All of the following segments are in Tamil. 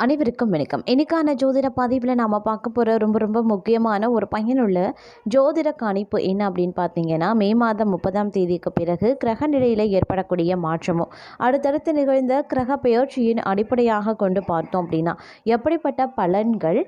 அனைவருக்கும் வணக்கம். இன்னைக்கான ஜோதிட பதிவில் நாம் பார்க்க போகிற ரொம்ப ரொம்ப முக்கியமான ஒரு பயனுள்ள ஜோதிட காணிப்பு என்ன அப்படின்னு பார்த்தீங்கன்னா மே மாதம் முப்பதாம் தேதிக்கு பிறகு கிரக நிலையில் ஏற்படக்கூடிய மாற்றமும். அடுத்தடுத்து நிகழ்ந்த கிரக பெயர்ச்சியின் அடிப்படையாக கொண்டு பார்த்தோம் அப்படின்னா எப்படிப்பட்ட பலன்கள்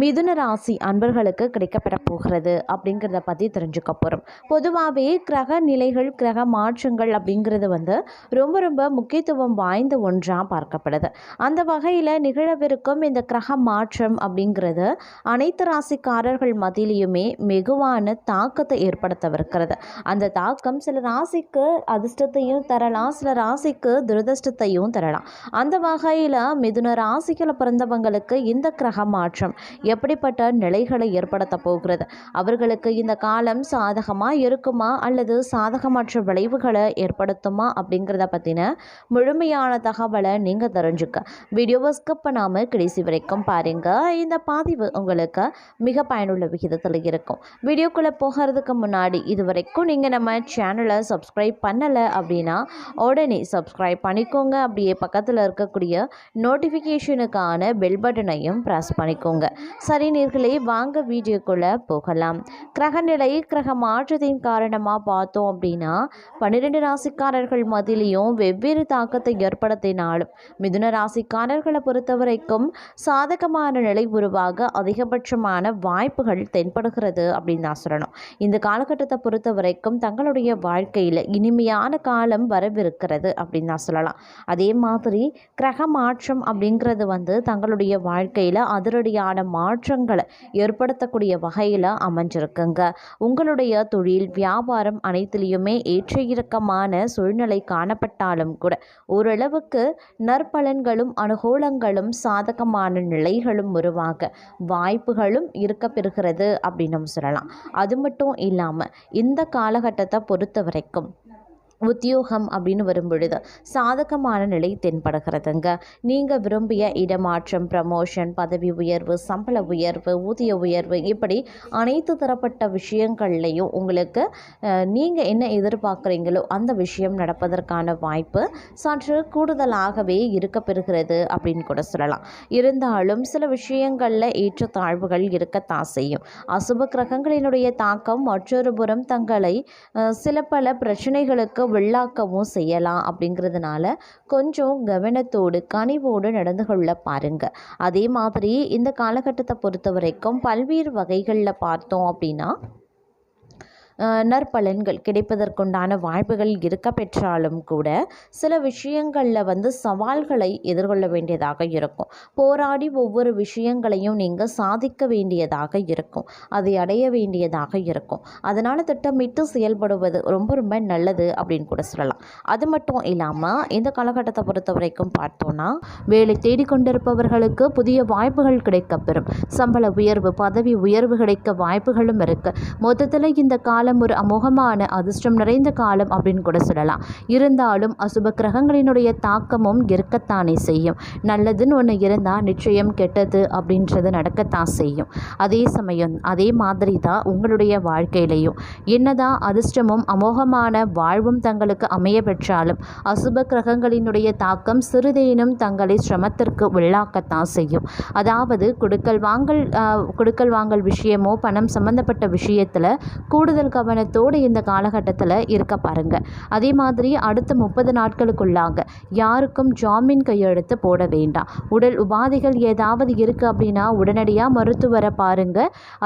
மிதுன ராசி அன்பர்களுக்கு கிடைக்கப்பெற போகிறது அப்படிங்கிறத பற்றி தெரிஞ்சுக்க போகிறோம் பொதுவாகவே கிரக நிலைகள் கிரக மாற்றங்கள் அப்படிங்கிறது வந்து ரொம்ப ரொம்ப முக்கியத்துவம் வாய்ந்த ஒன்றாக பார்க்கப்படுது. அந்த வகையில் நிகழவிருக்கும் இந்த கிரக மாற்றம் அப்படிங்கிறது அனைத்து ராசிக்காரர்கள் மத்தியிலையுமே வெகுவான தாக்கத்தை ஏற்படுத்தவிருக்கிறது. அந்த தாக்கம் சில ராசிக்கு அதிர்ஷ்டத்தையும் தரலாம் சில ராசிக்கு துரதிர்ஷ்டத்தையும் தரலாம். அந்த வகையில் மிதுன ராசிகளை பிறந்தவங்களுக்கு இந்த கிரக மாற்றம் எப்படிப்பட்ட நிலைகளை ஏற்படுத்த போகிறது? அவர்களுக்கு இந்த காலம் சாதகமாக இருக்குமா? அல்லது சாதகமற்ற விளைவுகளை ஏற்படுத்துமா? அப்படிங்கிறத பற்றின முழுமையான தகவலை நீங்கள் தெரிஞ்சுக்க. வீடியோவை ஸ்கிப் பண்ணாமல் கடைசி வரைக்கும் பாருங்கள் இந்த பதிவு உங்களுக்கு மிக பயனுள்ள விகிதத்தில் இருக்கும். வீடியோக்குள்ளே போகிறதுக்கு முன்னாடி இது வரைக்கும் நீங்கள் நம்ம சேனலை சப்ஸ்கிரைப் பண்ணலை அப்படின்னா உடனே சப்ஸ்கிரைப் பண்ணிக்கோங்க. அப்படியே பக்கத்தில் இருக்கக்கூடிய நோட்டிஃபிகேஷனுக்கான பெல் பட்டனையும் ப்ரெஸ் பண்ணிக்கோங்க. சரி நேர்களே வாங்க வீடியோக்குள்ளே போகலாம். கிரகநிலை கிரக மாற்றத்தின் காரணமாக பார்த்தோம் அப்படின்னா பன்னிரெண்டு ராசிக்காரர்கள் மத்தியிலையும் வெவ்வேறு தாக்கத்தை ஏற்படுத்தினாலும் மிதுன ராசிக்காரர்களை பொறுத்த வரைக்கும் சாதகமான நிலை உருவாக அதிகபட்சமான வாய்ப்புகள் தென்படுகிறது அப்படின்னு தான் சொல்லணும். இந்த காலகட்டத்தை பொறுத்த வரைக்கும் தங்களுடைய வாழ்க்கையில் இனிமையான காலம் வரவிருக்கிறது அப்படின்னு தான் சொல்லலாம். அதே மாதிரி கிரக மாற்றம் அப்படிங்கிறது வந்து தங்களுடைய வாழ்க்கையில் அதிரடியான மாற்றங்களை ஏற்படுத்தக்கூடிய வகையில் அமைஞ்சிருக்குங்க. உங்களுடைய தொழில் வியாபாரம் அனைத்திலையுமே ஏற்ற இறக்கமான சூழ்நிலை காணப்பட்டாலும் கூட ஓரளவுக்கு நற்பலன்களும் அனுகூலங்களும் சாதகமான நிலைகளும் உருவாக வாய்ப்புகளும் இருக்க பெறுகிறது அப்படின்னு சொல்லலாம். அது மட்டும் இல்லாமல் இந்த காலகட்டத்தை பொறுத்த வரைக்கும் உத்தியோகம் அப்படின்னு வரும்பொழுது சாதகமான நிலை தென்படுகிறதுங்க. நீங்கள் விரும்பிய இடமாற்றம் ப்ரமோஷன் பதவி உயர்வு சம்பள உயர்வு ஊதிய உயர்வு இப்படி அனைத்து தரப்பட்ட விஷயங்கள்லையும் உங்களுக்கு நீங்கள் என்ன எதிர்பார்க்குறீங்களோ அந்த விஷயம் நடப்பதற்கான வாய்ப்பு சற்று கூடுதலாகவே இருக்க பெறுகிறது அப்படின்னு கூட சொல்லலாம். இருந்தாலும் சில விஷயங்களில் ஏற்றத்தாழ்வுகள் இருக்கத்தான் செய்யும். அசுப கிரகங்களினுடைய தாக்கம் மற்றொரு புறம் தங்களை சில பல பிரச்சனைகளுக்கு வெள்ளாக்கவும் செய்யலாம் அப்படிங்கிறதுனால கொஞ்சம் கவனத்தோடு கனிவோடு நடந்து கொள்ள பாருங்க. அதே மாதிரி இந்த காலகட்டத்தை பொறுத்த வரைக்கும் பல்வேறு வகைகளில் பார்த்தோம் அப்படின்னா நற்பலன்கள் கிடைப்பதற்குண்டான வாய்ப்புகள் இருக்க பெற்றாலும் கூட சில விஷயங்களில் வந்து சவால்களை எதிர்கொள்ள வேண்டியதாக இருக்கும். போராடி ஒவ்வொரு விஷயங்களையும் நீங்கள் சாதிக்க வேண்டியதாக இருக்கும். அதை அடைய வேண்டியதாக இருக்கும். அதனால் திட்டமிட்டு செயல்படுவது ரொம்ப ரொம்ப நல்லது அப்படின்னு கூட சொல்லலாம். அது மட்டும் இல்லாமல் இந்த காலகட்டத்தை பொறுத்த வரைக்கும் பார்த்தோன்னா வேலை தேடிக்கொண்டிருப்பவர்களுக்கு புதிய வாய்ப்புகள் கிடைக்கப்பெறும். சம்பள உயர்வு பதவி உயர்வு கிடைக்க வாய்ப்புகளும் இருக்குது மொத்தத்தில் இந்த கால காலம் ஒரு அமோகமான அதிர்ஷ்டம் நிறைந்த காலம் அப்படின்னு கூட சொல்லலாம். இருந்தாலும் அசுப கிரகங்களினுடைய தாக்கமும் இருக்கத்தானே செய்யும். நல்லதுன்னு ஒன்று இருந்தால் நிச்சயம் கெட்டது அப்படின்றது நடக்கத்தான் செய்யும். அதே சமயம் அதே மாதிரி தான் உங்களுடைய வாழ்க்கையிலையும். என்னதான் அதிர்ஷ்டமும் அமோகமான வாழ்வும் தங்களுக்கு அமைய பெற்றாலும் அசுப கிரகங்களினுடைய தாக்கம் சிறிதேனும் தங்களை சிரமத்திற்கு உள்ளாக்கத்தான் செய்யும். அதாவது கொடுக்கல் வாங்கல் கொடுக்கல் வாங்கல் விஷயமோ பணம் சம்பந்தப்பட்ட விஷயத்தில் கூடுதல் கவனத்தோடு இந்த காலகட்டத்தில் இருக்க பாருங்க. அதே மாதிரி அடுத்த முப்பது நாட்களுக்குள்ளாக யாருக்கும் ஜாமீன் கையெழுத்து போட வேண்டாம். உடல் உபாதைகள் ஏதாவது இருக்குது அப்படின்னா உடனடியாக மருத்துவரை பாருங்க.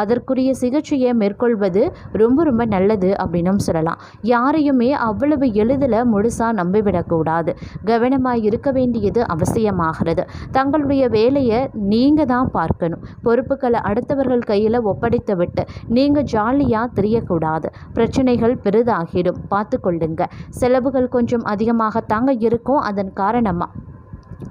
அதற்குரிய சிகிச்சையை மேற்கொள்வது ரொம்ப ரொம்ப நல்லது அப்படின்னும் சொல்லலாம். யாரையுமே அவ்வளவு எளிதில் முழுசாக நம்பிவிடக்கூடாது கவனமாக இருக்க வேண்டியது அவசியமாகிறது. தங்களுடைய வேலையை நீங்கள் தான் பார்க்கணும். பொறுப்புகளை அடுத்தவர்கள் கையில் ஒப்படைத்து விட்டு நீங்கள் ஜாலியாக தெரியக்கூடாது. பிரச்சனைகள் பெரிதாகிடும். பார்த்து கொள்ளுங்க. செலவுகள் கொஞ்சம் அதிகமாகத்தாங்க இருக்கும் அதன் காரணமாக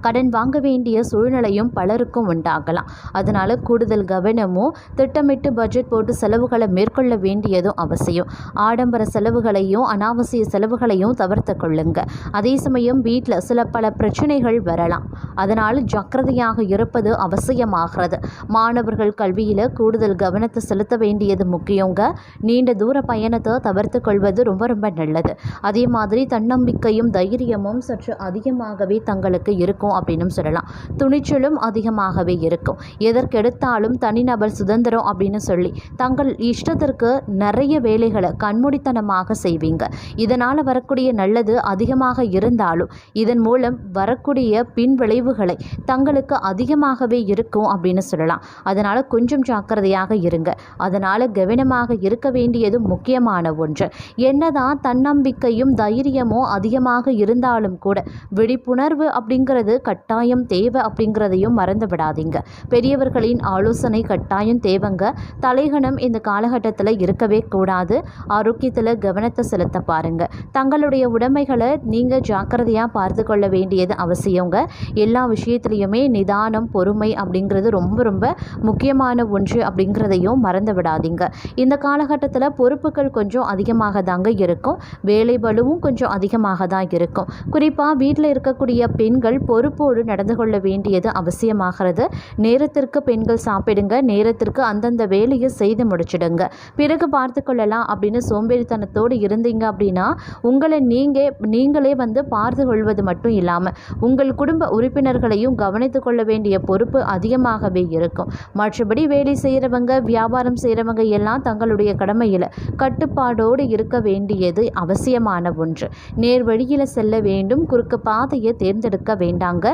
கடன் வாங்க வேண்டிய சூழ்நிலையும் பலருக்கும் உண்டாகலாம். அதனால் கூடுதல் கவனமும் திட்டமிட்டு பட்ஜெட் போட்டு செலவுகளை மேற்கொள்ள வேண்டியதும் அவசியம். ஆடம்பர செலவுகளையும் அனாவசிய செலவுகளையும் தவிர்த்து கொள்ளுங்க. அதே சமயம் வீட்டில் சில பல பிரச்சனைகள் வரலாம். அதனால் ஜாக்கிரதையாக இருப்பது அவசியமாகிறது. மாணவர்கள் கல்வியில் கூடுதல் கவனத்தை செலுத்த வேண்டியது முக்கியங்க. நீண்ட தூர பயணத்தை தவிர்த்து கொள்வது ரொம்ப ரொம்ப நல்லது. அதே மாதிரி தன்னம்பிக்கையும் தைரியமும் சற்று அதிகமாகவே தங்களுக்கு இருக்கும் இருக்கும் அப்படின்னு சொல்லலாம். துணிச்சலும் அதிகமாகவே இருக்கும். எதற்கெடுத்தாலும் தனிநபர் சுதந்திரம் அப்படின்னு சொல்லி தங்கள் இஷ்டத்திற்கு நிறைய வேலைகளை கண்மூடித்தனமாக செய்வீங்க. இதனால் வரக்கூடிய நல்லது அதிகமாக இருந்தாலும் இதன் மூலம் வரக்கூடிய பின் விளைவுகளை தங்களுக்கு அதிகமாகவே இருக்கும் அப்படின்னு சொல்லலாம். அதனால் கொஞ்சம் ஜாக்கிரதையாக இருங்க. அதனால் கவனமாக இருக்க வேண்டியது முக்கியமான ஒன்று. என்னதான் தன்னம்பிக்கையும் தைரியமும் அதிகமாக இருந்தாலும் கூட விழிப்புணர்வு அப்படிங்கிறது கட்டாயம் தேவை அப்படிங்கிறதையும் மறந்து விடாதீங்க. பெரியவர்களின் ஆலோசனை கட்டாயம் தேவைங்க. தலைகணம் இந்த காலகட்டத்தில் இருக்கவே கூடாது. ஆரோக்கியத்தில் கவனத்தை செலுத்த பாருங்க. தங்களுடைய உடைமைகளை நீங்கள் ஜாக்கிரதையாக பார்த்து கொள்ள வேண்டியது அவசியங்க. எல்லா விஷயத்துலையுமே நிதானம் பொறுமை அப்படிங்கிறது ரொம்ப ரொம்ப முக்கியமான ஒன்று அப்படிங்கிறதையும் மறந்து விடாதீங்க. இந்த காலகட்டத்தில் பொறுப்புகள் கொஞ்சம் அதிகமாக தாங்க இருக்கும். வேலை பளுவும் கொஞ்சம் அதிகமாக தான் இருக்கும். குறிப்பாக வீட்டில் இருக்கக்கூடிய பெண்கள் பொறுப்போடு நடந்து கொள்ள வேண்டியது அவசியமாகிறது. நேரத்திற்கு பெண்கள் சாப்பிடுங்க. நேரத்திற்கு அந்தந்த வேலையை செய்து முடிச்சிடுங்க. பிறகு பார்த்து கொள்ளலாம். அப்படின்னு சோம்பேறித்தனத்தோடு இருந்தீங்க அப்படின்னா உங்களை நீங்கள் நீங்களே வந்து பார்த்து கொள்வது மட்டும் இல்லாமல் உங்கள் குடும்ப உறுப்பினர்களையும் கவனித்து கொள்ள வேண்டிய பொறுப்பு அதிகமாகவே இருக்கும். மற்றபடி வேலை செய்கிறவங்க வியாபாரம் செய்கிறவங்க எல்லாம் தங்களுடைய கடமையில் கட்டுப்பாடோடு இருக்க வேண்டியது அவசியமான ஒன்று. நேர் வழியில் செல்ல வேண்டும். குறுக்கு பாதையை தேர்ந்தெடுக்க வேண்டாங்க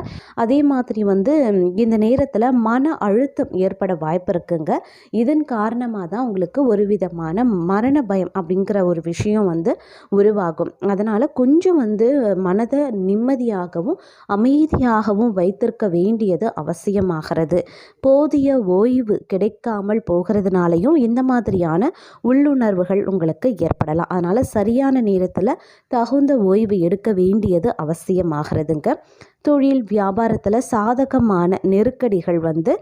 அதே மாதிரி வந்து இந்த நேரத்தில் மன அழுத்தம் ஏற்பட வாய்ப்பு இருக்குங்க. இதன் காரணமாக தான் உங்களுக்கு ஒரு விதமான மரண பயம் அப்படிங்கிற ஒரு விஷயம் வந்து உருவாகும். அதனால் கொஞ்சம் வந்து மனதை நிம்மதியாகவும் அமைதியாகவும் வைத்திருக்க வேண்டியது அவசியமாகிறது. போதிய ஓய்வு கிடைக்காமல் போகிறதுனாலையும் இந்த மாதிரியான உள்ளுணர்வுகள் உங்களுக்கு ஏற்படலாம். அதனால் சரியான நேரத்தில் தகுந்த ஓய்வு எடுக்க வேண்டியது அவசியமாகிறதுங்க. தொழில் வியாபாரத்தில் சாதகமான நெருக்கடிகள் வந்து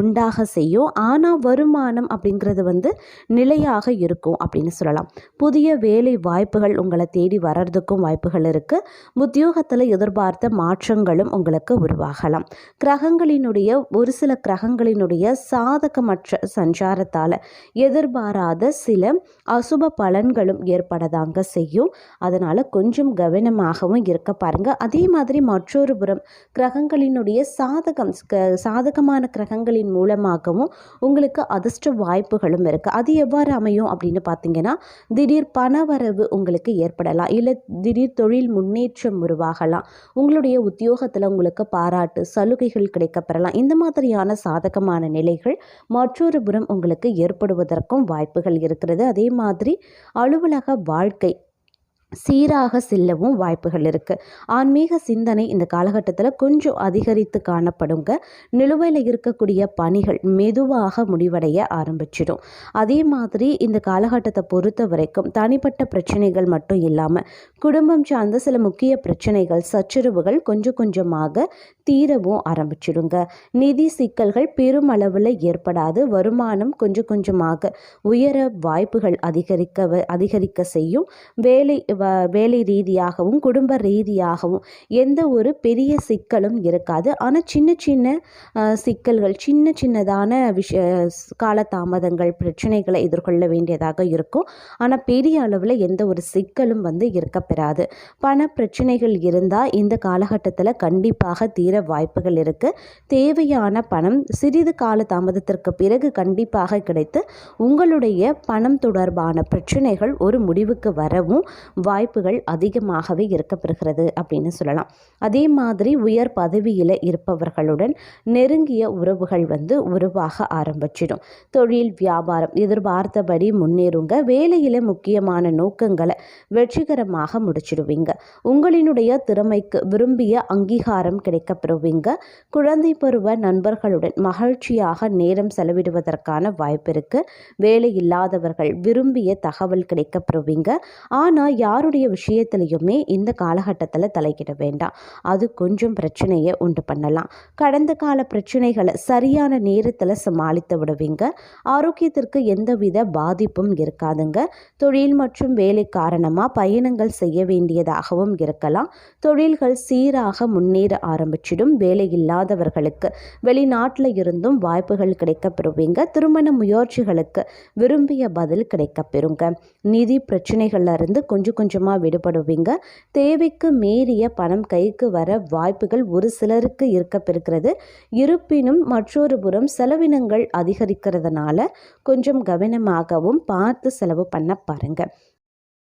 உண்டாக செய்யும். ஆனால் வருமானம் அப்படிங்கிறது வந்து நிலையாக இருக்கும் அப்படின்னு சொல்லலாம். புதிய வேலை வாய்ப்புகள் உங்களை தேடி வர்றதுக்கும் வாய்ப்புகள் இருக்குது உத்தியோகத்தில் எதிர்பார்த்த மாற்றங்களும் உங்களுக்கு உருவாகலாம். கிரகங்களினுடைய ஒரு சில கிரகங்களினுடைய சாதகமற்ற சஞ்சாரத்தால் எதிர்பாராத சில அசுப பலன்களும் ஏற்படதாங்க செய்யும். அதனால் கொஞ்சம் கவனமாகவும் இருக்க பாருங்கள் அதே மாதிரி மற்றொரு புறம் கிரகங்களினுடைய சாதகம் க- சாதகமான கிரகங்களின் மூலமாகவும் உங்களுக்கு அதிர்ஷ்ட வாய்ப்புகளும் இருக்குது அது எவ்வாறு அமையும் அப்படின்னு பார்த்தீங்கன்னா திடீர் பணவரவு உங்களுக்கு ஏற்படலாம். இல்லை திடீர் தொழில் முன்னேற்றம் உருவாகலாம். உங்களுடைய உத்தியோகத்தில் உங்களுக்கு பாராட்டு சலுகைகள் கிடைக்கப்பெறலாம். இந்த மாதிரியான சாதகமான நிலைகள் மற்றொரு புறம் உங்களுக்கு ஏற்படுவதற்கும் வாய்ப்புகள் இருக்கிறது. அதே மாதிரி அலுவலக வாழ்க்கை சீராக செல்லவும் வாய்ப்புகள் இருக்குது ஆன்மீக சிந்தனை இந்த காலகட்டத்தில் கொஞ்சம் அதிகரித்து காணப்படுங்க. நிலுவையில் இருக்கக்கூடிய பணிகள் மெதுவாக முடிவடைய ஆரம்பிச்சிடும். அதே மாதிரி இந்த காலகட்டத்தை பொறுத்த வரைக்கும் தனிப்பட்ட பிரச்சனைகள் மட்டும் இல்லாமல் குடும்பம் சார்ந்த சில முக்கிய பிரச்சனைகள் சச்சரவுகள் கொஞ்சம் கொஞ்சமாக தீரவும் ஆரம்பிச்சிடுங்க. நிதி சிக்கல்கள் பெருமளவில் ஏற்படாது. வருமானம் கொஞ்சம் கொஞ்சமாக உயர வாய்ப்புகள் அதிகரிக்க வ- அதிகரிக்க செய்யும். வேலை வ- வேலை ரீதியாகவும் குடும்ப ரீதியாகவும் எந்த ஒரு பெரிய சிக்கலும் இருக்காது. ஆனால் சின்ன சின்ன சிக்கல்கள் சின்ன சின்னதான விஷ காலதாமதங்கள் பிரச்சனைகளை எதிர்கொள்ள வேண்டியதாக இருக்கும். ஆனால் பெரிய அளவில் எந்த ஒரு சிக்கலும் வந்து இருக்கப்பெறாது பண பிரச்சனைகள் இருந்தால் இந்த காலகட்டத்தில் கண்டிப்பாக தீர வாய்ப்புகள் இருக்குது தேவையான பணம் சிறிது கால தாமதத்திற்கு பிறகு கண்டிப்பாக கிடைத்து உங்களுடைய பணம் தொடர்பான பிரச்சனைகள் ஒரு முடிவுக்கு வரவும் வாய்ப்புகள் அதிகமாகவே இருக்கப்பெறுகிறது அப்படின்னு சொல்லலாம். அதே மாதிரி உயர் பதவியில் இருப்பவர்களுடன் நெருங்கிய உறவுகள் வந்து உருவாக ஆரம்பிச்சிடும். தொழில் வியாபாரம் எதிர்பார்த்தபடி முன்னேறுங்க. வேலையில் முக்கியமான நோக்கங்களை வெற்றிகரமாக முடிச்சிடுவீங்க. உங்களினுடைய திறமைக்கு விரும்பிய அங்கீகாரம் கிடைக்கப்பெறுவீங்க. குழந்தை பருவ நண்பர்களுடன் மகிழ்ச்சியாக நேரம் செலவிடுவதற்கான வாய்ப்பு இருக்கு. வேலை இல்லாதவர்கள் விரும்பிய தகவல் கிடைக்கப்பெறுவீங்க. ஆனால் யாருடைய விஷயத்துலையுமே இந்த காலகட்டத்தில் தலையிட வேண்டாம். அது கொஞ்சம் பிரச்சனையை உண்டு பண்ணலாம். கடந்த கால பிரச்சனைகளை சரியான நேரத்தில் சமாளித்து விடுவீங்க. ஆரோக்கியத்திற்கு எந்தவித பாதிப்பும் இருக்காதுங்க. தொழில் மற்றும் வேலை காரணமாக பயணங்கள் செய்ய வேண்டியதாகவும் இருக்கலாம். தொழில்கள் சீராக முன்னேற ஆரம்பிச்சிடும். வேலை இல்லாதவர்களுக்கு வெளிநாட்டில் இருந்தும் வாய்ப்புகள் கிடைக்கப்பெறுவீங்க. திருமண முயற்சிகளுக்கு விரும்பிய பதில் கிடைக்கப்பெறுங்க. நிதி பிரச்சனைகள்ல இருந்து கொஞ்சம் கொஞ்சம் கொஞ்சமாக விடுபடுவீங்க. தேவைக்கு மீறிய பணம் கைக்கு வர வாய்ப்புகள் ஒரு சிலருக்கு இருக்கப்பெறுகிறது. இருப்பினும் மற்றொரு புறம் செலவினங்கள் அதிகரிக்கிறதுனால கொஞ்சம் கவனமாகவும் பார்த்து செலவு பண்ண பாருங்க.